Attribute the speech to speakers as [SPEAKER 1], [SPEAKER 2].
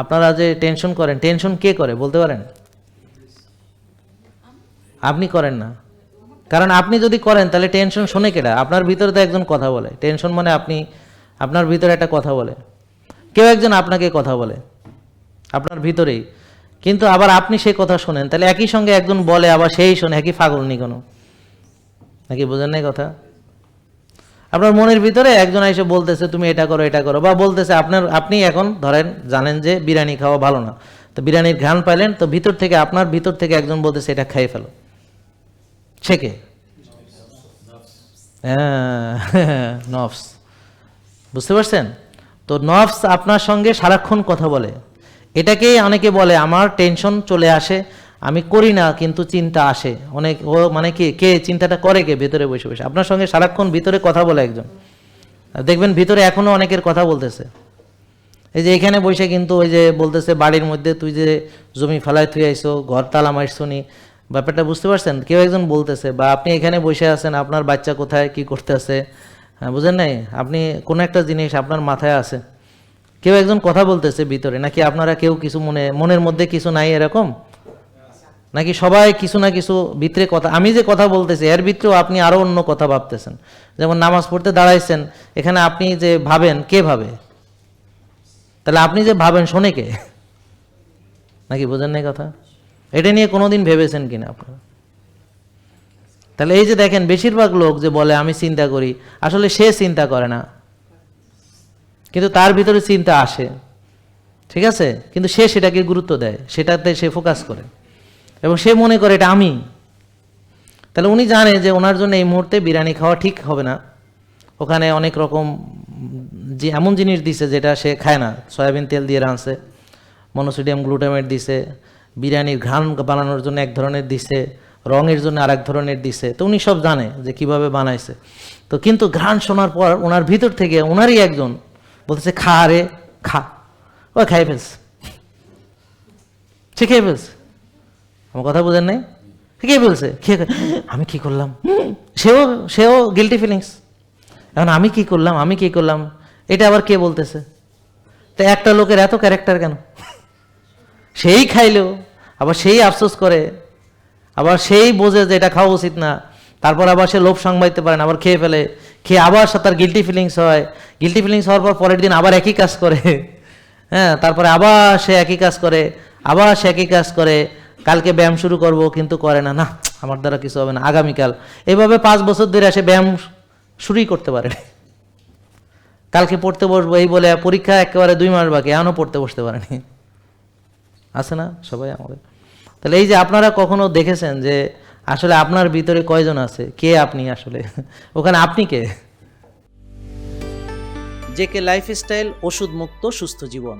[SPEAKER 1] আপনারা যে টেনশন করেন টেনশন কে করে বলতে পারেন? আপনি করেন না। কারণ আপনি যদি করেন, তাহলে টেনশন শোনে কেটা আপনার ভিতরে তো একজন কথা বলে। টেনশন মানে আপনি, আপনার ভিতরে একটা কথা বলে। কেউ একজন আপনাকে কথা বলে। আপনার ভিতরেই। কিন্তু আবার আপনি সেই কথা শোনেন, তাহলে একই সঙ্গে একজন বলে, আবার সেই শোনে, একই ফাগল নি কোনো। নাকি বোঝেন নাই কথা? আপনার মনের ভিতরে একজন এসে বলতেছে, তুমি এটা করো এটা করো। বা বলতেছে, আপনার, আপনি এখন ধরেন জানেন যে বিরিয়ানি খাওয়া ভালো না। তো বিরিয়ানির ঘ্রাণ পাইলেন, তো ভিতর থেকে আপনার ভিতর থেকে একজন বলতেছে, এটা খাইয়ে ফেলো। সে কে? হ্যাঁ নফস। বুঝতে পারছেন? তো নফস আপনার সঙ্গে সারাক্ষণ কথা বলে। এটাকেই অনেকে বলে, আমার টেনশন চলে আসে আমি করি না, কিন্তু চিন্তা আসে। অনেক, ও মানে কি, কে চিন্তাটা করে কে ভেতরে বসে বসে? আপনার সঙ্গে সারাক্ষণ ভিতরে কথা বলে একজন। দেখবেন ভিতরে এখনও অনেকের কথা বলতেছে। এই যে এখানে বসে কিন্তু ওই যে বলতেছে, বাড়ির মধ্যে তুই যে জমি ফেলায় তুই আইসো, ঘর তালা মারছো নি। ব্যাপারটা বুঝতে পারছেন? কেউ একজন বলতেছে, বা আপনি এখানে বসে আছেন, আপনার বাচ্চা কোথায়, কি করতেছে? হ্যাঁ বুঝেন নাই? আপনি কোনো একটা জিনিস আপনার মাথায় আছে। কেউ একজন কথা বলতেছে ভিতরে, নাকি আপনারা কেউ কিছু মনে, মনের মধ্যে কিছু নাই এরকম? নাকি সবাই কিছু না কিছু ভিতরে কথা আমি যে কথা বলতেছি, এর ভিতরেও আপনি আরও অন্য কথা ভাবতেছেন। যেমন নামাজ পড়তে দাঁড়াইছেন, এখানে আপনি যে ভাবেন, কে ভাবে? তাহলে আপনি যে ভাবেন, শোনে কে? নাকি বোঝেন নাই কথা? এটা নিয়ে কোনোদিন ভেবেছেন কিনা আপনারা? তাহলে এই যে দেখেন, বেশিরভাগ লোক যে বলে, আমি চিন্তা করি, আসলে সে চিন্তা করে না। কিন্তু তার ভিতরে চিন্তা আসে। ঠিক আছে? কিন্তু সে সেটাকে গুরুত্ব দেয়। সেটাতে সে ফোকাস করে। এবং সে মনে করে এটা আমি। তাহলে উনি জানে যে ওনার জন্য এই মুহূর্তে বিরিয়ানি খাওয়া ঠিক হবে না। ওখানে অনেক রকম যে এমন জিনিস দিছে যেটা সে খায় না। সয়াবিন তেল দিয়ে রাঁধছে, মনোসোডিয়াম গ্লুটামেট দিছে, বিরিয়ানির ঘ্রাণ বানানোর জন্য এক ধরনের দিছে, রঙের জন্য আরেক ধরনের দিছে। তো উনি সব জানে যে কীভাবে বানাইছে। তো কিন্তু ঘ্রাণ শোনার পর ওনার ভিতর থেকে ওনারই একজন বলতেছে, খা রে, খা। ও খাই ফেলছে। সে খেয়ে ফেলছে। আমার কথা বুঝেন নাই? কে বলছে আমি কি করলাম? সেও সেও গিলটি ফিলিংস এখন আমি কি করলাম? আমি কি করলাম? এটা আবার কে বলতেছে? তো একটা লোকের এত ক্যারেক্টার কেন? সেই খাইলেও আবার সেই আফসোস করে, আবার সেই বোঝে যে এটা খাওয়া উচিত না, তারপর আবার সে লোভ সাংবাইতে পারে না, আবার খেয়ে ফেলে, খেয়ে আবার তার গিলটি ফিলিংস হয়। গিলটি ফিলিংস হওয়ার পর পরের দিন আবার একই কাজ করে। হ্যাঁ তারপরে আবার সে একই কাজ করে, আবার সে একই কাজ করে কালকে ব্যায়াম শুরু করব, কিন্তু করে না। না, আমার দ্বারা কিছু হবে না। আগামীকাল। এভাবে পাঁচ বছর ধরে সে ব্যায়াম শুরুই করতে পারে কালকে পড়তে বসবো, এই বলে পরীক্ষা একেবারে দুই মাস বাকি এখনও পড়তে বসতে পারেনি আছে না সবাই আমাদের? তাহলে এই যে আপনারা কখনো দেখেছেন যে আসলে আপনার ভিতরে কয়জন আছে? কে আপনি আসলে? ওখানে আপনি কে? জেকে লাইফস্টাইল ওষুধ মুক্ত সুস্থ জীবন।